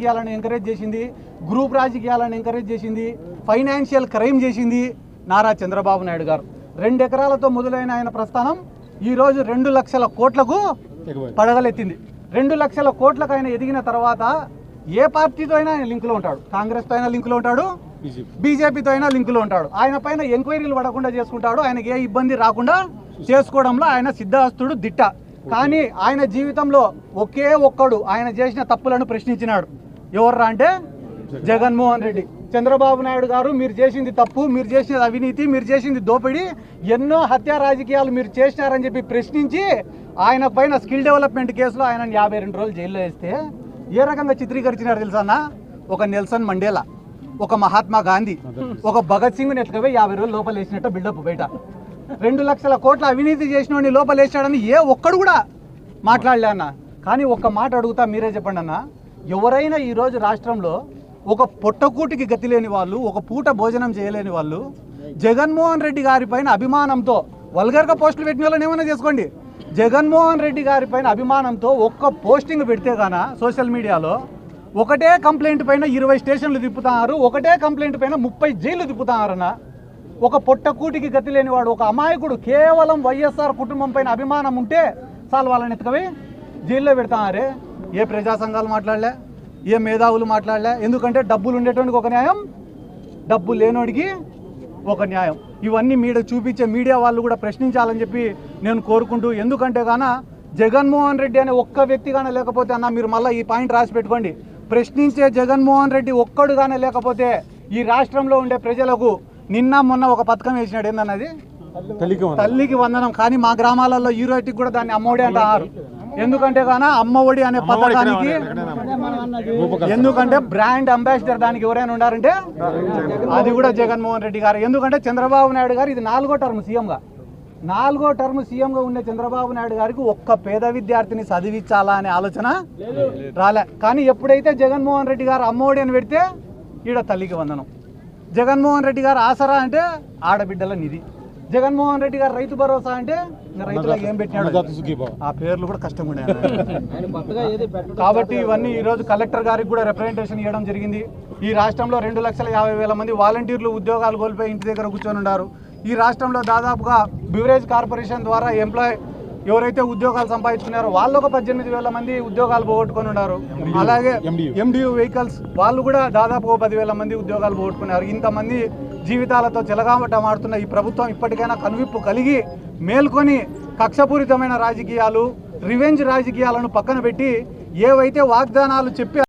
రాజకీయాలను ఎంకరేజ్ చేసింది గ్రూప్ రాజకీయాలను ఎంకరేజ్ చేసింది ఫైనాన్షియల్ క్రైమ్ చేసింది నారా చంద్రబాబు నాయుడు గారు. రెండు ఎకరాలతో మొదలైన ఆయన ప్రస్థానం ఈరోజు రెండు లక్షల కోట్లకు పడగలెత్తింది. రెండు లక్షల కోట్లకు ఆయన ఎదిగిన తర్వాత ఏ పార్టీతో అయినా ఆయన లింకులో ఉంటాడు. కాంగ్రెస్తో అయినా లింకులో ఉంటాడు. బీజేపీతో అయినా లింకులో ఉంటాడు. ఆయన పైన ఎంక్వైరీలు పడకుండా చేసుకుంటాడు. ఆయనకి ఏ ఇబ్బంది రాకుండా చేసుకోవడంలో ఆయన సిద్ధహస్తుడు దిట్ట. కానీ ఆయన జీవితంలో ఒకే ఒక్కడు ఆయన చేసిన తప్పులను ప్రశ్నించినాడు. ఎవర్రా అంటే జగన్మోహన్ రెడ్డి. చంద్రబాబు నాయుడు గారు మీరు చేసింది తప్పు మీరు చేసినది అవినీతి మీరు చేసింది దోపిడీ ఎన్నో హత్యా రాజకీయాలు మీరు చేసినారని చెప్పి ప్రశ్నించి ఆయన పైన స్కిల్ డెవలప్మెంట్ కేసులో ఆయన యాభై రెండు రోజులు జైల్లో వేస్తే ఏ రకంగా చిత్రీకరించినారు తెలుసా ఒక నెల్సన్ మండేలా ఒక మహాత్మా గాంధీ ఒక భగత్ సింగ్ ఎట్లవే యాభై రోజులు లోపల వేసినట్టు బిల్డప్ బయట. రెండు లక్షల కోట్ల అవినీతి చేసిన లోపల వేసాడని ఏ ఒక్కడు కూడా మాట్లాడలే అన్న. కానీ ఒక్క మాట అడుగుతా మీరే చెప్పండి అన్న. ఎవరైనా ఈరోజు రాష్ట్రంలో ఒక పొట్టకూటికి గతి లేని వాళ్ళు ఒక పూట భోజనం చేయలేని వాళ్ళు జగన్మోహన్ రెడ్డి గారి పైన అభిమానంతో వల్గర్గా పోస్టులు పెట్టిన వాళ్ళని ఏమైనా చేసుకోండి. జగన్మోహన్ రెడ్డి గారి పైన అభిమానంతో ఒక్క పోస్టింగ్ పెడితే గాన సోషల్ మీడియాలో? ఒకటే కంప్లైంట్ పైన ఇరవై స్టేషన్లు తిప్పుతున్నారు ఒకటే కంప్లైంట్ పైన ముప్పై జైలు తిప్పుతున్నారన్న ఒక పొట్టకూటికి గతి లేనివాడు ఒక అమాయకుడు కేవలం వైఎస్ఆర్ కుటుంబం పైన అభిమానం ఉంటే చాలు వాళ్ళని ఎత్తుకవి జైల్లో పెడతారే ఏ ప్రజా సంఘాలు మాట్లాడలే ఏ మేధావులు మాట్లాడలే ఎందుకంటే డబ్బులు ఉండేటోనికి ఒక న్యాయం డబ్బు లేనోడికి ఒక న్యాయం. ఇవన్నీ మీడియా చూపించే మీడియా వాళ్ళు కూడా ప్రశ్నించాలని చెప్పి నేను కోరుకుంటూ ఎందుకంటే గాన జగన్మోహన్ రెడ్డి అనే ఒక్క వ్యక్తి గానే లేకపోతే అన్న మీరు మళ్ళీ ఈ పాయింట్ రాసి పెట్టుకోండి. ప్రశ్నించే జగన్మోహన్ రెడ్డి ఒక్కడుగానే లేకపోతే ఈ రాష్ట్రంలో ఉండే ప్రజలకు నిన్న మొన్న ఒక పథకం వేసినాడు ఏందన్నది? తల్లికి వందనం. కానీ మా గ్రామాలలో ఈ రోజుకి కూడా దాన్ని అమ్మఒడి అంటారు. ఎందుకంటే గాన అమ్మఒడి అనే పథకానికి ఎందుకంటే బ్రాండ్ అంబాసిడర్ దానికి ఎవరైనా ఉన్నారంటే అది కూడా జగన్మోహన్ రెడ్డి గారు. ఎందుకంటే చంద్రబాబు నాయుడు గారు ఇది నాలుగో టర్మ్ సీఎంగా. నాలుగో టర్మ్ సీఎంగా ఉండే చంద్రబాబు నాయుడు గారికి ఒక్క పేద విద్యార్థిని చదివించాలా అనే ఆలోచన రాలే. కానీ ఎప్పుడైతే జగన్మోహన్ రెడ్డి గారు అమ్మఒడి అని పెడితే ఈడ తల్లికి వందనం. జగన్మోహన్ రెడ్డి గారు ఆసరా అంటే ఆడబిడ్డల నిధి. జగన్మోహన్ రెడ్డి గారు రైతు భరోసా అంటే రైతులకు ఏం పెట్టినాడు. ఆ పేర్లు కూడా కష్టంగా ఉన్నాయి కాబట్టి ఇవన్నీ ఈ రోజు కలెక్టర్ గారికి కూడా రిప్రజెంటేషన్ ఇవ్వడం జరిగింది. ఈ రాష్ట్రంలో రెండు లక్షల యాభై వేల మంది వాలంటీర్లు ఉద్యోగాలు కోల్పోయి ఇంటి దగ్గర కూర్చొని ఉన్నారు. ఈ రాష్ట్రంలో దాదాపుగా బివరేజ్ కార్పొరేషన్ ద్వారా ఎంప్లాయ్ ఎవరైతే ఉద్యోగాలు సంపాదించుకున్నారో వాళ్ళు ఒక పద్దెనిమిది వేల మంది ఉద్యోగాలు పోగొట్టుకొని ఉన్నారు. అలాగే MDU. ఎండియు వెహికల్స్ వాళ్ళు కూడా దాదాపు పదివేల మంది ఉద్యోగాలు పోగొట్టుకున్నారు. ఇంతమంది జీవితాలతో చెలగామటమాడుతున్న ఈ ప్రభుత్వం ఇప్పటికైనా కనువిప్పు కలిగి మేల్కొని కక్షపూరితమైన రాజకీయాలు రివెంజ్ రాజకీయాలను పక్కన పెట్టి ఏవైతే వాగ్దానాలు చెప్పి